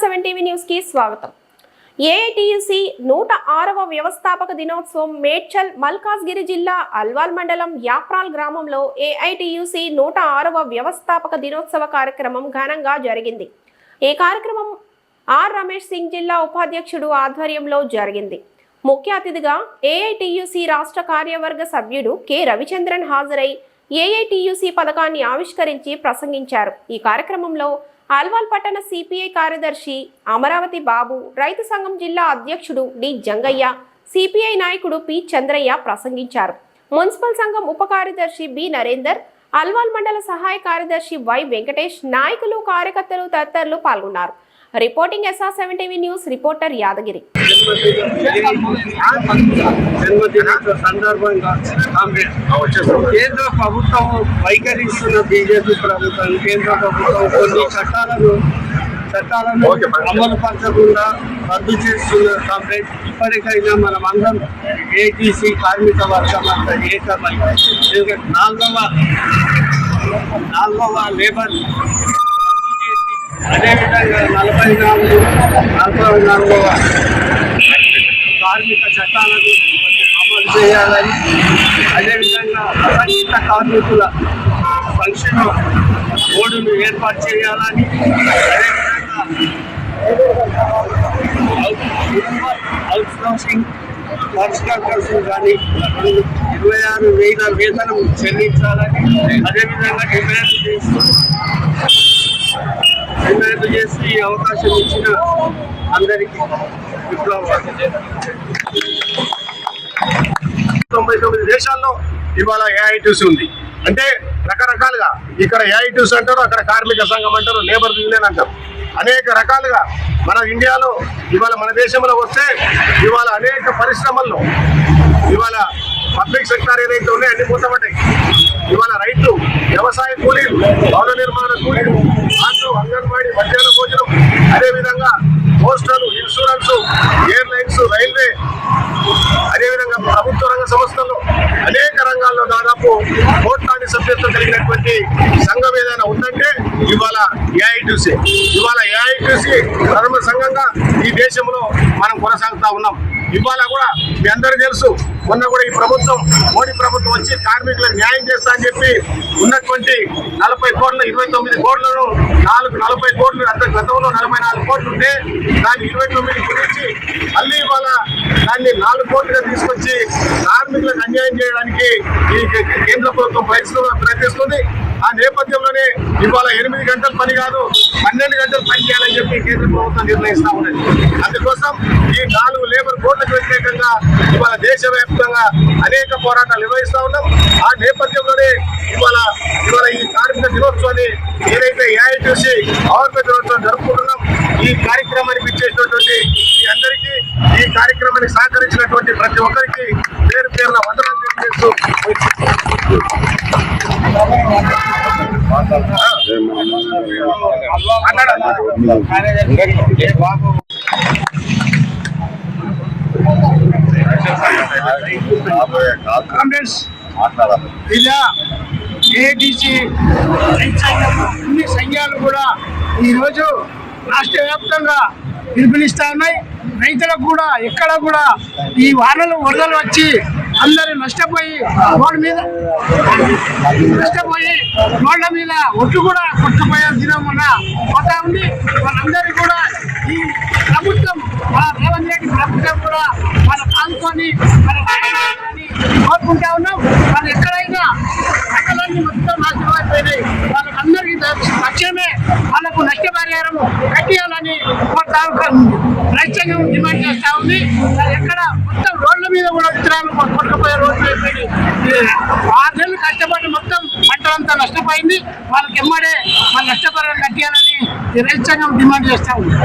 Seven TV న్యూస్కి స్వాగతం. AITUC నూట ఆరవ వ్యవస్థాపక దినోత్సవం మేడ్చల్ మల్కాజ్గిరి జిల్లా అల్వాల్ మండలం యాప్రాల్ గ్రామంలో ఏఐటియుసి నూట ఆరవ వ్యవస్థాపక దినోత్సవ కార్యక్రమం ఘనంగా జరిగింది. ఈ కార్యక్రమం ఆర్ రమేష్ సింగ్ జిల్లా ఉపాధ్యక్షుడు ఆధ్వర్యంలో జరిగింది. ముఖ్య అతిథిగా ఏఐటియుసి రాష్ట్ర కార్యవర్గ సభ్యుడు కె. రవిచంద్రన్ హాజరై ఏఐటియుసి పథకాన్ని ఆవిష్కరించి ప్రసంగించారు. ఈ కార్యక్రమంలో అల్వాల్ పట్టణ సిపిఐ కార్యదర్శి అమరావతి బాబు రైతు సంఘం జిల్లా అధ్యక్షుడు డి జంగయ్య సిపిఐ నాయకుడు పి చంద్రయ్య ప్రసంగించారు. మున్సిపల్ సంఘం ఉప కార్యదర్శి బి నరేందర్ అల్వాల్ మండల సహాయ కార్యదర్శి వై వెంకటేష్ నాయకులు కార్యకర్తలు తదితరులు పాల్గొన్నారు. Reporting SR seven TV news reporter Yadagiri సందర్భంగా కేంద్ర ప్రభుత్వం వైఖరిస్తున్న బీజేపీ ప్రభుత్వం కేంద్ర ప్రభుత్వం కొన్ని చట్టాలను చట్టాలను అమలు పరచకుండా రద్దు చేస్తున్న కాంగ్రెస్ ఇప్పటికైనా మనం అందరం ఏటీసీ కార్మిక వర్గం అంతా ఏకమై. నాలుగవ నాలుగవ లేబర్ అదేవిధంగా నలభై నాలుగు నలభై నాలుగవ కార్మిక చట్టాలను అమలు చేయాలని అదేవిధంగా అసంఘిత కార్మికుల సంక్షేమ బోర్డును ఏర్పాటు చేయాలని అదేవిధంగా అవుట్ సోర్సింగ్ వర్క్స్ కానీ ఇరవై ఆరు వేల వేతనం చెల్లించాలని అదేవిధంగా డిమాండ్ చేస్తూ డిమాండ్ చేసి ఈ అవకాశం ఇచ్చిన అందరికీ విప్లవం తొంభై తొమ్మిది దేశాల్లో ఇవాళ ఏఐటీసీ ఉంది. అంటే రకరకాలుగా ఇక్కడ ఏఐటీసీ అంటారు అక్కడ కార్మిక సంఘం అంటారు లేబర్ యూనియన్ అంటారు. అనేక రకాలుగా మన ఇండియాలో ఇవాళ మన దేశంలో వస్తే ఇవాళ అనేక పరిశ్రమల్లో ఇవాళ పబ్లిక్ సెక్టార్ ఏదైతే ఉన్నాయో అన్ని పోతామంటాయి ఇవాళ రైతులు వ్యవసాయ కూలీలు భవన నిర్మాణ కూలీలు ఆటో అంగన్వాడీ మధ్యాహ్న భోజనం అదేవిధంగా పోస్టల్ ఇన్సూరెన్స్ ఎయిర్లైన్స్ రైల్వే అదేవిధంగా ప్రభుత్వ రంగ సంస్థలు అనేక రంగాల్లో దాదాపు కోట్లాది సభ్యత్వం కలిగినటువంటి సంఘం ఏదైనా ఉందంటే ఇవాళ ఏఐటీసీ. ఇవాళ ఏఐటీసీ ప్రథమ సంఘంగా ఈ దేశంలో మనం కొనసాగుతా ఉన్నాం. ఇవాళ కూడా మీ అందరూ తెలుసు మొన్న కూడా ఈ ప్రభుత్వం మోడీ ప్రభుత్వం వచ్చి కార్మికులకు న్యాయం చేస్తా అని చెప్పి ఉన్నటువంటి నలభై కోట్ల ఇరవై తొమ్మిది కోట్లను నాలుగు నలభై కోట్లు అంత గతంలో నలభై నాలుగు కోట్లు ఉంటే దాన్ని ఇరవై తొమ్మిది గురించి మళ్ళీ ఇవాళ దాన్ని నాలుగు కోట్లుగా తీసుకొచ్చి కార్మికులకు అన్యాయం చేయడానికి ఈ కేంద్ర ప్రభుత్వం ప్రయత్నిస్తుంది. ఆ నేపథ్యంలోనే ఇవాళ ఎనిమిది గంటల పని కాదు పన్నెండు గంటల పని అని చెప్పి కేంద్ర ప్రభుత్వం నిర్ణయిస్తా ఉన్నది. అందుకోసం ఈ నాలుగు లేబర్ కోడ్లకు వ్యతిరేకంగా ఇవాళ దేశవ్యాప్తంగా అనేక పోరాటాలు నిర్వహిస్తా ఉన్నాం. ఆ నేపథ్యంలోనే ఇవాళ ఇవాళ ఈ కార్మిక దినోత్సవాన్ని ఏదైతే ఏఐటీసీ ఆరోగ్య దినోత్సవం జరుపుకుంటున్నాం ఈ కార్యక్రమానికి ఇచ్చేసినటువంటి మీ అందరికీ ఈ కార్యక్రమానికి సహకరించినటువంటి ప్రతి ఒక్కరికి పేరు పేరున వందనం తెలియజేస్తూ కాంగ్రెస్ ఇలా ఏటీసీ అన్ని సంఘాలు కూడా ఈరోజు రాష్ట్ర వ్యాప్తంగా పిలుపునిస్తా ఉన్నాయి రైతులకు కూడా ఎక్కడ కూడా ఈ వానలు వరదలు వచ్చి అందరూ నష్టపోయి రోడ్డు మీద నష్టపోయి రోడ్ల మీద ఒట్టు కూడా కొట్టుకుపోయే దినం ఉన్న పోతా ఉంది. వాళ్ళందరూ కూడా ఈ ప్రభుత్వం మన రేవంత్ రెడ్డి ప్రభుత్వం కూడా మన పాల్గొని మన కోరుకుంటా ఉన్నాం. వాళ్ళు ఎక్కడైనా పంటలన్నీ మొత్తం నాశనం అయిపోయినాయి. వాళ్ళకందరికీ తక్షణమే వాళ్ళకు నష్టపరిహారం కట్టియాలని కోరుతా రైతాంగం డిమాండ్ చేస్తా ఉంది. ఎక్కడ మొత్తం రోడ్ల మీద కూడా విత్తనాలు కొట్టుకుపోయే ఆరు నెలలు కష్టపడి మొత్తం పంటలంతా నష్టపోయింది. వాళ్ళకి ఎమ్మడే వాళ్ళ నష్టపరిహారం కట్టియాలని ఈ రైతాంగం డిమాండ్ చేస్తా ఉంది.